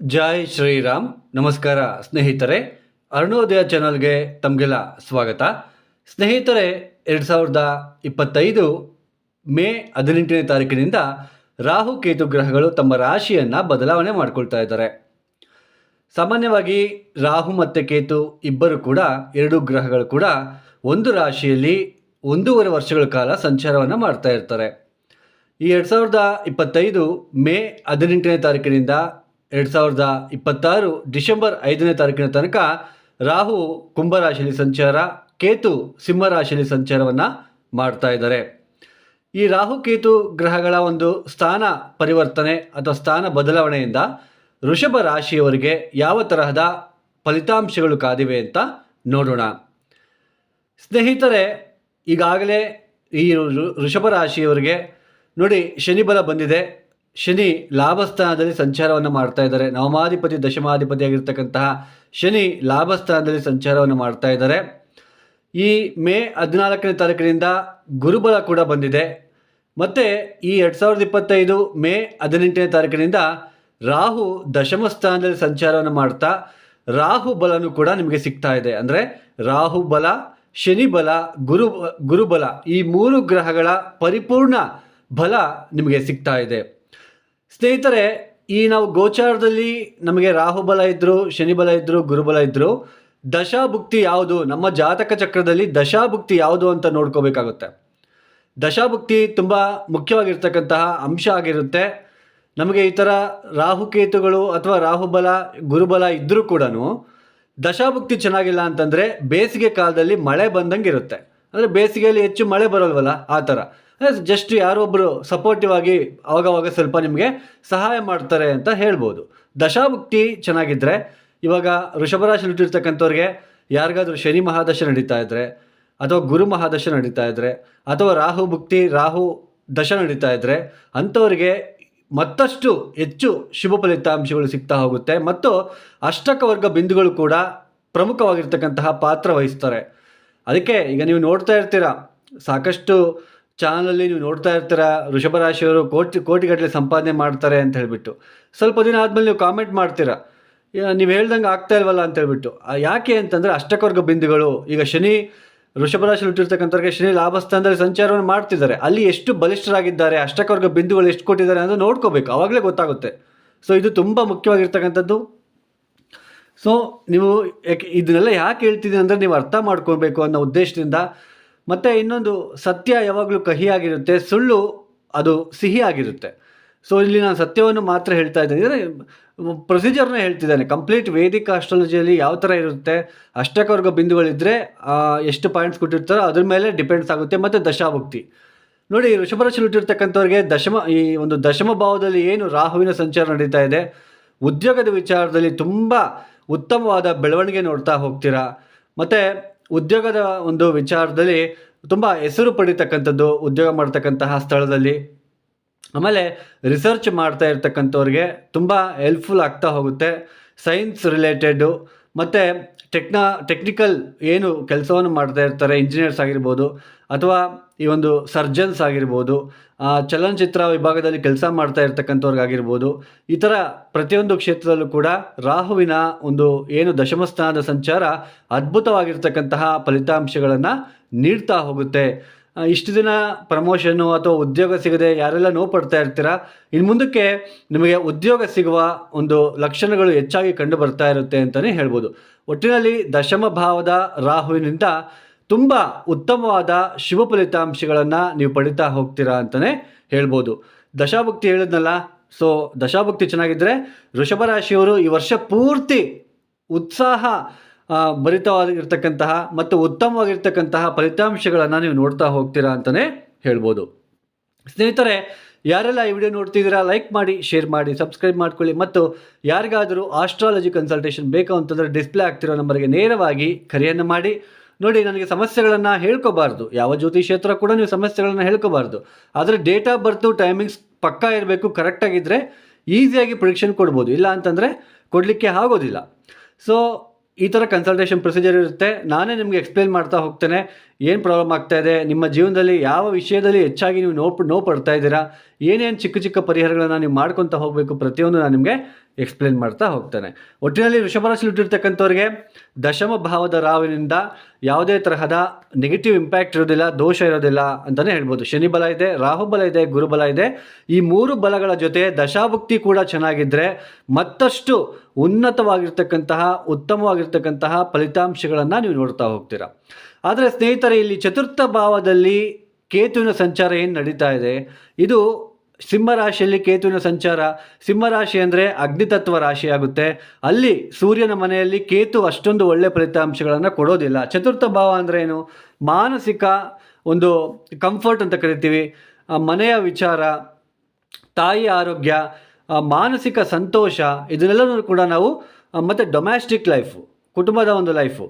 ಜೈ ಶ್ರೀರಾಮ್. ನಮಸ್ಕಾರ ಸ್ನೇಹಿತರೆ, ಅರುಣೋದಯ ಚಾನಲ್ಗೆ ತಮಗೆಲ್ಲ ಸ್ವಾಗತ. ಸ್ನೇಹಿತರೆ, ಎರಡು ಸಾವಿರದ ಇಪ್ಪತ್ತೈದು ಮೇ ಹದಿನೆಂಟನೇ ತಾರೀಕಿನಿಂದ ರಾಹು ಕೇತು ಗ್ರಹಗಳು ತಮ್ಮ ರಾಶಿಯನ್ನು ಬದಲಾವಣೆ ಮಾಡಿಕೊಳ್ತಾ ಇದ್ದಾರೆ. ಸಾಮಾನ್ಯವಾಗಿ ರಾಹು ಮತ್ತು ಕೇತು ಇಬ್ಬರು ಕೂಡ, ಎರಡು ಗ್ರಹಗಳು ಕೂಡ ಒಂದು ರಾಶಿಯಲ್ಲಿ ಒಂದೂವರೆ ವರ್ಷಗಳ ಕಾಲ ಸಂಚಾರವನ್ನು ಮಾಡ್ತಾ ಇರ್ತಾರೆ. ಈ ಎರಡು ಸಾವಿರದ ಇಪ್ಪತ್ತೈದು ಮೇ ಹದಿನೆಂಟನೇ ತಾರೀಕಿನಿಂದ ಎರಡು ಸಾವಿರದ ಇಪ್ಪತ್ತಾರು ಡಿಸೆಂಬರ್ ಐದನೇ ತಾರೀಕಿನ ತನಕ ರಾಹು ಕುಂಭರಾಶಿಯಲ್ಲಿ ಸಂಚಾರ, ಕೇತು ಸಿಂಹರಾಶಿಯಲ್ಲಿ ಸಂಚಾರವನ್ನು ಮಾಡ್ತಾ ಇದ್ದಾರೆ. ಈ ರಾಹು, ಕೇತು ಗ್ರಹಗಳ ಒಂದು ಸ್ಥಾನ ಪರಿವರ್ತನೆ ಅಥವಾ ಸ್ಥಾನ ಬದಲಾವಣೆಯಿಂದ ಋಷಭ ರಾಶಿಯವರಿಗೆ ಯಾವ ತರಹದ ಫಲಿತಾಂಶಗಳು ಕಾದಿವೆ ಅಂತ ನೋಡೋಣ. ಸ್ನೇಹಿತರೆ, ಈಗಾಗಲೇ ಈ ಋಷಭ ರಾಶಿಯವರಿಗೆ ನೋಡಿ ಶನಿಬಲ ಬಂದಿದೆ. ಶನಿ ಲಾಭಸ್ಥಾನದಲ್ಲಿ ಸಂಚಾರವನ್ನು ಮಾಡ್ತಾ ಇದ್ದಾರೆ. ನವಮಾಧಿಪತಿ, ದಶಮಾಧಿಪತಿ ಆಗಿರ್ತಕ್ಕಂತಹ ಶನಿ ಲಾಭಸ್ಥಾನದಲ್ಲಿ ಸಂಚಾರವನ್ನು ಮಾಡ್ತಾ ಇದ್ದಾರೆ. ಈ ಮೇ ಹದಿನಾಲ್ಕನೇ ತಾರೀಕಿನಿಂದ ಗುರುಬಲ ಕೂಡ ಬಂದಿದೆ. ಮತ್ತು ಈ ಎರಡು ಸಾವಿರದ ಇಪ್ಪತ್ತೈದು ಮೇ ಹದಿನೆಂಟನೇ ತಾರೀಕಿನಿಂದ ರಾಹು ದಶಮ ಸ್ಥಾನದಲ್ಲಿ ಸಂಚಾರವನ್ನು ಮಾಡ್ತಾ ರಾಹು ಬಲನೂ ಕೂಡ ನಿಮಗೆ ಸಿಗ್ತಾ ಇದೆ. ಅಂದರೆ ರಾಹು ಬಲ, ಶನಿ ಬಲ, ಗುರು, ಗುರುಬಲ ಈ ಮೂರು ಗ್ರಹಗಳ ಪರಿಪೂರ್ಣ ಬಲ ನಿಮಗೆ ಸಿಗ್ತಾ ಇದೆ. ಸ್ನೇಹಿತರೆ, ಈ ನಾವು ಗೋಚಾರದಲ್ಲಿ ನಮಗೆ ರಾಹುಬಲ ಇದ್ದರು ಶನಿಬಲ ಇದ್ದರು ಗುರುಬಲ ಇದ್ದರು ದಶಾಭುಕ್ತಿ ಯಾವುದು? ನಮ್ಮ ಜಾತಕ ಚಕ್ರದಲ್ಲಿ ದಶಾಭುಕ್ತಿ ಯಾವುದು ಅಂತ ನೋಡ್ಕೋಬೇಕಾಗುತ್ತೆ. ದಶಾಭುಕ್ತಿ ತುಂಬ ಮುಖ್ಯವಾಗಿರ್ತಕ್ಕಂತಹ ಅಂಶ ಆಗಿರುತ್ತೆ. ನಮಗೆ ಈ ಥರ ರಾಹುಕೇತುಗಳು ಅಥವಾ ರಾಹುಬಲ ಗುರುಬಲ ಇದ್ದರೂ ಕೂಡ ದಶಾಭುಕ್ತಿ ಚೆನ್ನಾಗಿಲ್ಲ ಅಂತಂದರೆ ಬೇಸಿಗೆ ಕಾಲದಲ್ಲಿ ಮಳೆ ಬಂದಂಗೆ ಇರುತ್ತೆ ಅಂದರೆ ಬೇಸಿಗೆಯಲ್ಲಿ ಹೆಚ್ಚು ಮಳೆ ಬರೋಲ್ವಲ್ಲ? ಆ ಥರ ಜಸ್ಟ್ ಯಾರೊಬ್ಬರು ಸಪೋರ್ಟಿವ್ ಆಗಿ ಅವಾಗವಾಗ ಸ್ವಲ್ಪ ನಿಮಗೆ ಸಹಾಯ ಮಾಡ್ತಾರೆ ಅಂತ ಹೇಳ್ಬೋದು. ದಶಾಭುಕ್ತಿ ಚೆನ್ನಾಗಿದ್ದರೆ ಇವಾಗ ಋಷಭರಾಶಿಲಿಟ್ಟಿರ್ತಕ್ಕಂಥವ್ರಿಗೆ ಯಾರಿಗಾದರೂ ಶನಿ ಮಹಾದಶ ನಡೀತಾ ಇದ್ದರೆ ಅಥವಾ ಗುರು ಮಹಾದಶ ನಡೀತಾ ಇದ್ದರೆ ಅಥವಾ ರಾಹು ಭುಕ್ತಿ, ರಾಹು ದಶ ನಡೀತಾ ಇದ್ದರೆ ಅಂಥವ್ರಿಗೆ ಮತ್ತಷ್ಟು ಹೆಚ್ಚು ಶುಭ ಫಲಿತಾಂಶಗಳು ಸಿಗ್ತಾ ಹೋಗುತ್ತೆ. ಮತ್ತು ಅಷ್ಟಕ ವರ್ಗ ಬಿಂದುಗಳು ಕೂಡ ಪ್ರಮುಖವಾಗಿರ್ತಕ್ಕಂತಹ ಪಾತ್ರ ವಹಿಸ್ತಾರೆ. ಅದಕ್ಕೆ ಈಗ ನೀವು ನೋಡ್ತಾ ಇರ್ತೀರಾ, ಸಾಕಷ್ಟು ಚಾನಲಲ್ಲಿ ನೀವು ನೋಡ್ತಾ ಇರ್ತೀರ ಋಷಭ ರಾಶಿಯವರು ಕೋಟಿ, ಕೋಟಿಗಟ್ಟಲೆ ಸಂಪಾದನೆ ಮಾಡ್ತಾರೆ ಅಂತ ಹೇಳಿಬಿಟ್ಟು. ಸ್ವಲ್ಪ ದಿನ ಆದಮೇಲೆ ನೀವು ಕಾಮೆಂಟ್ ಮಾಡ್ತೀರಾ ನೀವು ಹೇಳ್ದಂಗೆ ಆಗ್ತಾ ಇಲ್ವಲ್ಲ ಅಂತ ಹೇಳ್ಬಿಟ್ಟು. ಯಾಕೆ ಅಂತಂದರೆ ಅಷ್ಟಕವರ್ಗ ಬಿಂದುಗಳು, ಈಗ ಶನಿ ಋಷಭ ರಾಶಿ ಹುಟ್ಟಿರ್ತಕ್ಕಂಥವ್ರಿಗೆ ಶನಿ ಲಾಭಸ್ಥಾನದಲ್ಲಿ ಸಂಚಾರವನ್ನು ಮಾಡ್ತಿದ್ದಾರೆ. ಅಲ್ಲಿ ಎಷ್ಟು ಬಲಿಷ್ಠರಾಗಿದ್ದಾರೆ, ಅಷ್ಟಕವರ್ಗ ಬಿಂದುಗಳು ಎಷ್ಟು ಕೊಟ್ಟಿದ್ದಾರೆ ಅಂತ ನೋಡ್ಕೋಬೇಕು ಆವಾಗಲೇ ಗೊತ್ತಾಗುತ್ತೆ. ಸೊ ಇದು ತುಂಬ ಮುಖ್ಯವಾಗಿರ್ತಕ್ಕಂಥದ್ದು. ಸೊ ನೀವು ಇದನ್ನೆಲ್ಲ ಯಾಕೆ ಹೇಳ್ತಿದ್ದೀನಿ ಅಂದರೆ ನೀವು ಅರ್ಥ ಮಾಡ್ಕೊಬೇಕು ಅನ್ನೋ ಉದ್ದೇಶದಿಂದ ಮತ್ತು ಇನ್ನೊಂದು ಸತ್ಯ ಯಾವಾಗಲೂ ಕಹಿಯಾಗಿರುತ್ತೆ, ಸುಳ್ಳು ಅದು ಸಿಹಿ ಆಗಿರುತ್ತೆ ಸೊ ಇಲ್ಲಿ ನಾನು ಸತ್ಯವನ್ನು ಮಾತ್ರ ಹೇಳ್ತಾ ಇದ್ದೇನೆ. ಅಂದರೆ ಪ್ರೊಸೀಜರ್ನ ಹೇಳ್ತಿದ್ದಾನೆ. ಕಂಪ್ಲೀಟ್ ವೇದಿಕ ಆಸ್ಟ್ರಾಲಜಿಯಲ್ಲಿ ಯಾವ ಥರ ಇರುತ್ತೆ, ಅಷ್ಟಕವರ್ಗ ಬಿಂದುಗಳಿದ್ದರೆ ಎಷ್ಟು ಪಾಯಿಂಟ್ಸ್ ಕೊಟ್ಟಿರ್ತಾರೋ ಅದ್ರ ಮೇಲೆ ಡಿಪೆಂಡ್ಸ್ ಆಗುತ್ತೆ ಮತ್ತು ದಶಾಭುಕ್ತಿ. ನೋಡಿ ಋಷಭರಾಶಿ ಹುಟ್ಟಿರ್ತಕ್ಕಂಥವ್ರಿಗೆ ದಶಮ, ಈ ಒಂದು ದಶಮ ಭಾವದಲ್ಲಿ ಏನು ರಾಹುವಿನ ಸಂಚಾರ ನಡೀತಾ ಇದೆ? ಉದ್ಯೋಗದ ವಿಚಾರದಲ್ಲಿ ತುಂಬ ಉತ್ತಮವಾದ ಬೆಳವಣಿಗೆ ನೋಡ್ತಾ ಹೋಗ್ತೀರಾ? ಮತ್ತು ಉದ್ಯೋಗದ ಒಂದು ವಿಚಾರದಲ್ಲಿ ತುಂಬ ಹೆಸರು ಪಡಿತಕ್ಕಂಥದ್ದು ಉದ್ಯೋಗ ಮಾಡ್ತಕ್ಕಂತಹ ಸ್ಥಳದಲ್ಲಿ. ಆಮೇಲೆ ರಿಸರ್ಚ್ ಮಾಡ್ತಾ ಇರ್ತಕ್ಕಂಥವ್ರಿಗೆ ತುಂಬ ಹೆಲ್ಪ್ಫುಲ್ ಆಗ್ತಾ ಹೋಗುತ್ತೆ. ಸೈನ್ಸ್ ರಿಲೇಟೆಡು ಮತ್ತು ಟೆಕ್ನಾ ಟೆಕ್ನಿಕಲ್ ಏನು ಕೆಲಸವನ್ನು ಮಾಡ್ತಾ ಇರ್ತಾರೆ ಇಂಜಿನಿಯರ್ಸ್ ಆಗಿರ್ಬೋದು, ಅಥವಾ ಈ ಒಂದು ಸರ್ಜನ್ಸ್ ಆಗಿರ್ಬೋದು ಚಲನಚಿತ್ರ ವಿಭಾಗದಲ್ಲಿ ಕೆಲಸ ಮಾಡ್ತಾ ಇರ್ತಕ್ಕಂಥವ್ರಿಗಾಗಿರ್ಬೋದು ಈ ಥರ ಪ್ರತಿಯೊಂದು ಕ್ಷೇತ್ರದಲ್ಲೂ ಕೂಡ ರಾಹುವಿನ ಒಂದು ಏನು ದಶಮ ಸ್ಥಾನದ ಸಂಚಾರ ಅದ್ಭುತವಾಗಿರ್ತಕ್ಕಂತಹ ಫಲಿತಾಂಶಗಳನ್ನು ನೀಡ್ತಾ ಹೋಗುತ್ತೆ. ಇಷ್ಟು ದಿನ ಪ್ರಮೋಷನ್ನು ಅಥವಾ ಉದ್ಯೋಗ ಸಿಗದೆ ಯಾರೆಲ್ಲ ನೋವು ಪಡ್ತಾ ಇರ್ತೀರಾ? ಇನ್ನು ಮುಂದಕ್ಕೆ ನಿಮಗೆ ಉದ್ಯೋಗ ಸಿಗುವ ಒಂದು ಲಕ್ಷಣಗಳು ಹೆಚ್ಚಾಗಿ ಕಂಡು ಬರ್ತಾ ಇರುತ್ತೆ ಅಂತಲೇ ಹೇಳ್ಬೋದು. ಒಟ್ಟಿನಲ್ಲಿ ದಶಮ ಭಾವದ ರಾಹುವಿನಿಂದ ತುಂಬ ಉತ್ತಮವಾದ ಶುಭ ಫಲಿತಾಂಶಗಳನ್ನು ನೀವು ಪಡಿತಾ ಹೋಗ್ತೀರಾ ಅಂತಲೇ ಹೇಳ್ಬೋದು. ದಶಾಭಕ್ತಿ ಹೇಳಿದ್ನಲ್ಲ ಸೊ ದಶಾಭಕ್ತಿ ಚೆನ್ನಾಗಿದ್ದರೆ ವೃಷಭ ರಾಶಿಯವರು ಈ ವರ್ಷ ಪೂರ್ತಿ ಉತ್ಸಾಹ ಭರಿತವಾಗಿರ್ತಕ್ಕಂತಹ ಮತ್ತು ಉತ್ತಮವಾಗಿರ್ತಕ್ಕಂತಹ ಫಲಿತಾಂಶಗಳನ್ನು ನೀವು ನೋಡ್ತಾ ಹೋಗ್ತೀರಾ ಅಂತಲೇ ಹೇಳ್ಬೋದು. ಸ್ನೇಹಿತರೆ, ಯಾರೆಲ್ಲ ಈ ವಿಡಿಯೋ ನೋಡ್ತಿದ್ದೀರಾ, ಲೈಕ್ ಮಾಡಿ, ಶೇರ್ ಮಾಡಿ, ಸಬ್ಸ್ಕ್ರೈಬ್ ಮಾಡ್ಕೊಳ್ಳಿ ಮತ್ತು ಯಾರಿಗಾದರೂ ಆಸ್ಟ್ರಾಲಜಿ ಕನ್ಸಲ್ಟೇಷನ್ ಬೇಕು ಅಂತಂದರೆ ಡಿಸ್ಪ್ಲೇ ಆಗ್ತಿರೋ ನಂಬರ್ಗೆ ನೇರವಾಗಿ ಕರೆಯನ್ನು ಮಾಡಿ. ನೋಡಿ, ನನಗೆ ಸಮಸ್ಯೆಗಳನ್ನು ಹೇಳ್ಕೋಬಾರ್ದು. ಯಾವ ಜ್ಯೋತಿಷೇತ್ರ ಕೂಡ ನೀವು ಸಮಸ್ಯೆಗಳನ್ನು ಹೇಳ್ಕೋಬಾರ್ದು. ಆದರೆ ಡೇಟ್ ಆಫ್ ಬರ್ತು ಟೈಮಿಂಗ್ಸ್ ಪಕ್ಕಾ ಇರಬೇಕು ಕರೆಕ್ಟಾಗಿದ್ದರೆ ಈಸಿಯಾಗಿ ಪ್ರಿಡಿಕ್ಷನ್ ಕೊಡ್ಬೋದು. ಇಲ್ಲ ಅಂತಂದರೆ ಕೊಡಲಿಕ್ಕೆ ಆಗೋದಿಲ್ಲ. ಸೊ ಈ ಥರ ಕನ್ಸಲ್ಟೇಷನ್ ಪ್ರೊಸೀಜರ್ ಇರುತ್ತೆ. ನಾನೇ ನಿಮಗೆ ಎಕ್ಸ್ಪ್ಲೇನ್ ಮಾಡ್ತಾ ಹೋಗ್ತೇನೆ. ಏನು ಪ್ರಾಬ್ಲಮ್ ಆಗ್ತಾ ಇದೆ? ನಿಮ್ಮ ಜೀವನದಲ್ಲಿ ಯಾವ ವಿಷಯದಲ್ಲಿ ಹೆಚ್ಚಾಗಿ ನೀವು ನೋವು ನೋವು ಪಡ್ತಾ ಇದ್ದೀರಾ? ಏನೇನು ಚಿಕ್ಕ ಚಿಕ್ಕ ಪರಿಹಾರಗಳನ್ನು ನೀವು ಮಾಡ್ಕೊತಾ ಹೋಗಬೇಕು ಪ್ರತಿಯೊಂದು ನಾನು ನಿಮಗೆ ಎಕ್ಸ್ಪ್ಲೇನ್ ಮಾಡ್ತಾ ಹೋಗ್ತಾನೆ. ಒಟ್ಟಿನಲ್ಲಿ ಹುಟ್ಟಿರ್ತಕ್ಕಂಥವ್ರಿಗೆ ದಶಮ ಭಾವದ ರಾವಿನಿಂದ ಯಾವುದೇ ತರಹದ ನೆಗೆಟಿವ್ ಇಂಪ್ಯಾಕ್ಟ್ ಇರೋದಿಲ್ಲ, ದೋಷ ಇರೋದಿಲ್ಲ ಅಂತಲೇ ಹೇಳ್ಬೋದು. ಶನಿ ಬಲ ಇದೆ ರಾಹುಬಲ ಇದೆ ಗುರುಬಲ ಇದೆ. ಈ ಮೂರು ಬಲಗಳ ಜೊತೆ ದಶಾಭುಕ್ತಿ ಕೂಡ ಚೆನ್ನಾಗಿದ್ದರೆ ಮತ್ತಷ್ಟು ಉನ್ನತವಾಗಿರ್ತಕ್ಕಂತಹ, ಉತ್ತಮವಾಗಿರ್ತಕ್ಕಂತಹ ಫಲಿತಾಂಶಗಳನ್ನು ನೀವು ನೋಡ್ತಾ ಹೋಗ್ತೀರಾ. ಆದರೆ ಸ್ನೇಹಿತರೆ, ಇಲ್ಲಿ ಚತುರ್ಥ ಭಾವದಲ್ಲಿ ಕೇತುವಿನ ಸಂಚಾರ ಏನು ನಡೀತಾ ಇದೆ? ಇದು ಸಿಂಹ ರಾಶಿಯಲ್ಲಿ ಕೇತುವಿನ ಸಂಚಾರ. ಸಿಂಹರಾಶಿ ಅಂದರೆ ಅಗ್ನಿತತ್ವ ರಾಶಿ ಆಗುತ್ತೆ ಅಲ್ಲಿ ಸೂರ್ಯನ ಮನೆಯಲ್ಲಿ ಕೇತು ಅಷ್ಟೊಂದು ಒಳ್ಳೆ ಫಲಿತಾಂಶಗಳನ್ನು ಕೊಡೋದಿಲ್ಲ. ಚತುರ್ಥ ಭಾವ ಅಂದರೆ ಏನು? ಮಾನಸಿಕ ಒಂದು ಕಂಫರ್ಟ್ ಅಂತ ಕರಿತೀವಿ. ಮನೆಯ ವಿಚಾರ ತಾಯಿ ಆರೋಗ್ಯ ಮಾನಸಿಕ ಸಂತೋಷ, ಇದನ್ನೆಲ್ಲನೂ ಕೂಡ ನಾವು ಮತ್ತು ಡೊಮ್ಯಾಸ್ಟಿಕ್ ಲೈಫು ಕುಟುಂಬದ ಒಂದು ಲೈಫು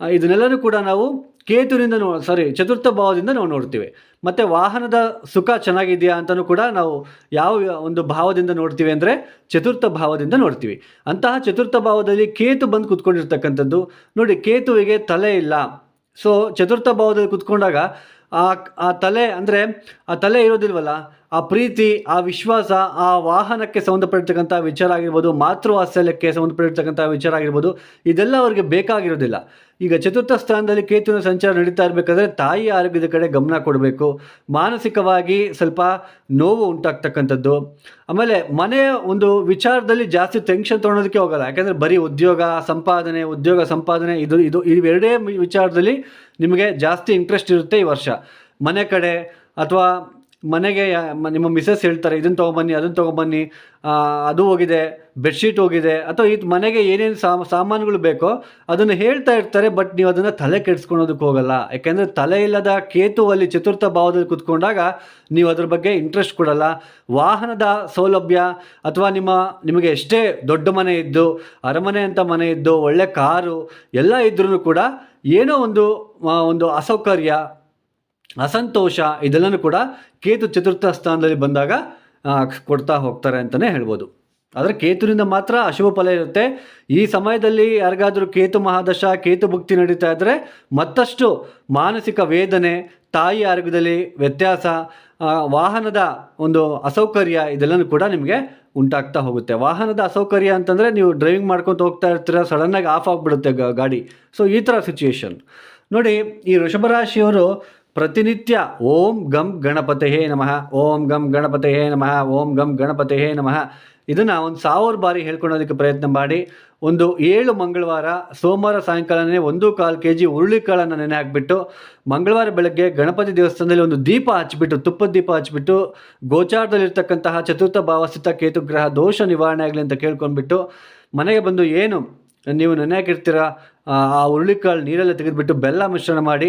ಇದನ್ನೆಲ್ಲನೂ ಕೂಡ ನಾವು ಕೇತುವಿನಿಂದ ನೋ ಸಾರಿ ಚತುರ್ಥ ಭಾವದಿಂದ ನಾವು ನೋಡ್ತೀವಿ. ಮತ್ತು ವಾಹನದ ಸುಖ ಚೆನ್ನಾಗಿದೆಯಾ ಅಂತಲೂ ಕೂಡ ನಾವು ಯಾವ ಒಂದು ಭಾವದಿಂದ ನೋಡ್ತೀವಿ ಅಂದರೆ ಚತುರ್ಥ ಭಾವದಿಂದ ನೋಡ್ತೀವಿ. ಅಂತಹ ಚತುರ್ಥ ಭಾವದಲ್ಲಿ ಕೇತು ಬಂದು ಕುತ್ಕೊಂಡಿರ್ತಕ್ಕಂಥದ್ದು. ನೋಡಿ, ಕೇತುವಿಗೆ ತಲೆ ಇಲ್ಲ. ಸೊ ಚತುರ್ಥ ಭಾವದಲ್ಲಿ ಕುತ್ಕೊಂಡಾಗ ಆ ಆ ತಲೆ ಅಂದರೆ ಆ ತಲೆ ಇರೋದಿಲ್ವಲ್ಲ, ಆ ಪ್ರೀತಿ, ಆ ವಿಶ್ವಾಸ, ಆ ವಾಹನಕ್ಕೆ ಸಂಬಂಧಪಟ್ಟಿರ್ತಕ್ಕಂಥ ವಿಚಾರ ಆಗಿರ್ಬೋದು ಮಾತೃವಾತ್ಸಲ್ಯಕ್ಕೆ ಸಂಬಂಧಪಟ್ಟಿರ್ತಕ್ಕಂಥ ವಿಚಾರ ಆಗಿರ್ಬೋದು, ಇದೆಲ್ಲ ಅವರಿಗೆ ಬೇಕಾಗಿರೋದಿಲ್ಲ. ಈಗ ಚತುರ್ಥ ಸ್ಥಾನದಲ್ಲಿ ಕೇತುವಿನ ಸಂಚಾರ ನಡೀತಾ ಇರಬೇಕಾದ್ರೆ ತಾಯಿ ಆರೋಗ್ಯದ ಕಡೆ ಗಮನ ಕೊಡಬೇಕು. ಮಾನಸಿಕವಾಗಿ ಸ್ವಲ್ಪ ನೋವು ಉಂಟಾಗ್ತಕ್ಕಂಥದ್ದು. ಆಮೇಲೆ ಮನೆಯ ಒಂದು ವಿಚಾರದಲ್ಲಿ ಜಾಸ್ತಿ ಟೆನ್ಷನ್ ತೊಗೊಳೋದಕ್ಕೆ ಹೋಗಲ್ಲ. ಯಾಕೆಂದರೆ ಬರೀ ಉದ್ಯೋಗ, ಸಂಪಾದನೆ ಉದ್ಯೋಗ, ಸಂಪಾದನೆ, ಇದು ಇದು, ಇವೆರಡೇ ವಿಚಾರದಲ್ಲಿ ನಿಮಗೆ ಜಾಸ್ತಿ ಇಂಟ್ರೆಸ್ಟ್ ಇರುತ್ತೆ ಈ ವರ್ಷ. ಮನೆ ಕಡೆ ಅಥವಾ ಮನೆಗೆ ನಿಮ್ಮ ಮಿಸಸ್ ಹೇಳ್ತಾರೆ ಇದನ್ನು ತೊಗೊಬನ್ನಿ ಅದನ್ನು ತೊಗೊಂಬನ್ನಿ ಅದು ಹೋಗಿದೆ ಬೆಡ್ಶೀಟ್ ಹೋಗಿದೆ. ಅಥವಾ ಇದು ಮನೆಗೆ ಏನೇನು ಸಾಮ, ಸಾಮಾನುಗಳು ಬೇಕೋ ಅದನ್ನು ಹೇಳ್ತಾ ಇರ್ತಾರೆ ಬಟ್ ನೀವು ಅದನ್ನು ತಲೆ ಕೆಡಿಸ್ಕೊಳೋದಕ್ಕೆ ಹೋಗಲ್ಲ. ಯಾಕೆಂದರೆ ತಲೆ ಇಲ್ಲದ ಕೇತು ಅಲ್ಲಿ ಚತುರ್ಥ ಭಾವದಲ್ಲಿ ಕುತ್ಕೊಂಡಾಗ ನೀವು ಅದ್ರ ಬಗ್ಗೆ ಇಂಟ್ರೆಸ್ಟ್ ಕೊಡಲ್ಲ. ವಾಹನದ ಸೌಲಭ್ಯ ಅಥವಾ ನಿಮ್ಮ, ನಿಮಗೆ ಎಷ್ಟೇ ದೊಡ್ಡ ಮನೆ ಇದ್ದು, ಅರಮನೆ ಅಂತ ಮನೆ ಇದ್ದು, ಒಳ್ಳೆ ಕಾರು, ಎಲ್ಲ ಇದ್ರೂ ಕೂಡ ಏನೋ ಒಂದು ಒಂದು ಅಸೌಕರ್ಯ, ಅಸಂತೋಷ, ಇದೆಲ್ಲನೂ ಕೂಡ ಕೇತು ಚತುರ್ಥ ಸ್ಥಾನದಲ್ಲಿ ಬಂದಾಗ ಕೊಡ್ತಾ ಹೋಗ್ತಾರೆ ಅಂತಲೇ ಹೇಳ್ಬೋದು. ಆದರೆ ಕೇತುವಿನಿಂದ ಮಾತ್ರ ಅಶುಭ ಫಲ ಇರುತ್ತೆ. ಈ ಸಮಯದಲ್ಲಿ ಯಾರಿಗಾದರೂ ಕೇತು ಮಹಾದಶ, ಕೇತು ಭುಕ್ತಿ ನಡೀತಾ ಇದ್ದರೆ ಮತ್ತಷ್ಟು ಮಾನಸಿಕ ವೇದನೆ, ತಾಯಿ ಆರೋಗ್ಯದಲ್ಲಿ ವ್ಯತ್ಯಾಸ ವಾಹನದ ಒಂದು ಅಸೌಕರ್ಯ ಇದೆಲ್ಲನೂ ಕೂಡ ನಿಮಗೆ ಉಂಟಾಗ್ತಾ ಹೋಗುತ್ತೆ. ವಾಹನದ ಅಸೌಕರ್ಯ ಅಂತಂದರೆ ನೀವು ಡ್ರೈವಿಂಗ್ ಮಾಡ್ಕೊತ ಹೋಗ್ತಾ ಇರ್ತೀರ ಸಡನ್ನಾಗಿ ಆಫ್ ಆಗಿಬಿಡುತ್ತೆ ಗಾಡಿ. ಸೊ ಈ ಥರ ಸಿಚುಯೇಷನ್ ನೋಡಿ, ಈ ವೃಷಭರಾಶಿಯವರು ಪ್ರತಿನಿತ್ಯ ಓಂ ಗಂ ಗಣಪತಯೇ ನಮಃ, ಓಂ ಗಂ ಗಣಪತಯೇ ನಮಃ, ಓಂ ಗಂ ಗಣಪತಯೇ ನಮಃ. ಇದನ್ನು ಒಂದು ಸಾವಿರ ಬಾರಿ ಹೇಳ್ಕೊಳೋದಕ್ಕೆ ಪ್ರಯತ್ನ ಮಾಡಿ. ಒಂದು ಏಳು ಮಂಗಳವಾರ, ಸೋಮವಾರ ಸಾಯಂಕಾಲನೇ ಒಂದು ಕಾಲು ಕೆ ಜಿ ಹುರುಳಿಕಾಳನ್ನು ನೆನೆ ಹಾಕ್ಬಿಟ್ಟು, ಮಂಗಳವಾರ ಬೆಳಗ್ಗೆ ಗಣಪತಿ ದೇವಸ್ಥಾನದಲ್ಲಿ ಒಂದು ದೀಪ ಹಚ್ಚಿಬಿಟ್ಟು, ತುಪ್ಪದ ದೀಪ ಹಚ್ಚಿಬಿಟ್ಟು, ಗೋಚಾರದಲ್ಲಿರ್ತಕ್ಕಂತಹ ಚತುರ್ಥ ಭಾವಸ್ಥಿತ ಕೇತುಗ್ರಹ ದೋಷ ನಿವಾರಣೆ ಆಗಲಿ ಅಂತ ಕೇಳ್ಕೊಂಡ್ಬಿಟ್ಟು, ಮನೆಗೆ ಬಂದು ಏನು, ನೀವು ನೆನೆ ಹಾಕಿರ್ತೀರ? ಆ ಹುರುಳಿಕಾಳು ನೀರೆಲ್ಲ ತೆಗೆದುಬಿಟ್ಟು ಬೆಲ್ಲ ಮಿಶ್ರಣ ಮಾಡಿ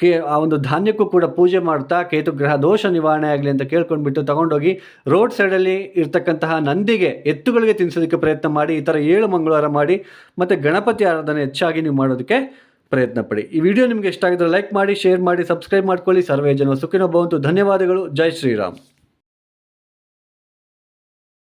ಕೇ, ಆ ಒಂದು ಧಾನ್ಯಕ್ಕೂ ಕೂಡ ಪೂಜೆ ಮಾಡ್ತಾ ಕೇತುಗ್ರಹ ದೋಷ ನಿವಾರಣೆ ಆಗಲಿ ಅಂತ ಕೇಳ್ಕೊಂಡ್ಬಿಟ್ಟು ತಗೊಂಡೋಗಿ ರೋಡ್ ಸೈಡಲ್ಲಿ ಇರ್ತಕ್ಕಂತಹ ನಂದಿಗೆ ಎತ್ತುಗಳಿಗೆ ತಿನ್ನಿಸೋದಕ್ಕೆ ಪ್ರಯತ್ನ ಮಾಡಿ, ಈ ಥರ ಏಳು ಮಂಗಳವಾರ ಮಾಡಿ, ಮತ್ತು ಗಣಪತಿ ಆರಾಧನೆ ಹೆಚ್ಚಾಗಿ ನೀವು ಮಾಡೋದಕ್ಕೆ ಪ್ರಯತ್ನ ಪಡಿ. ಈ ವಿಡಿಯೋ ನಿಮಗೆ ಇಷ್ಟ ಆಗಿದ್ರೆ ಲೈಕ್ ಮಾಡಿ, ಶೇರ್ ಮಾಡಿ, ಸಬ್ಸ್ಕ್ರೈಬ್ ಮಾಡ್ಕೊಳ್ಳಿ. ಸರ್ವೇ ಜನ ಸುಖಿನೋ ಭವಂತು. ಧನ್ಯವಾದಗಳು. ಜೈ ಶ್ರೀರಾಮ್.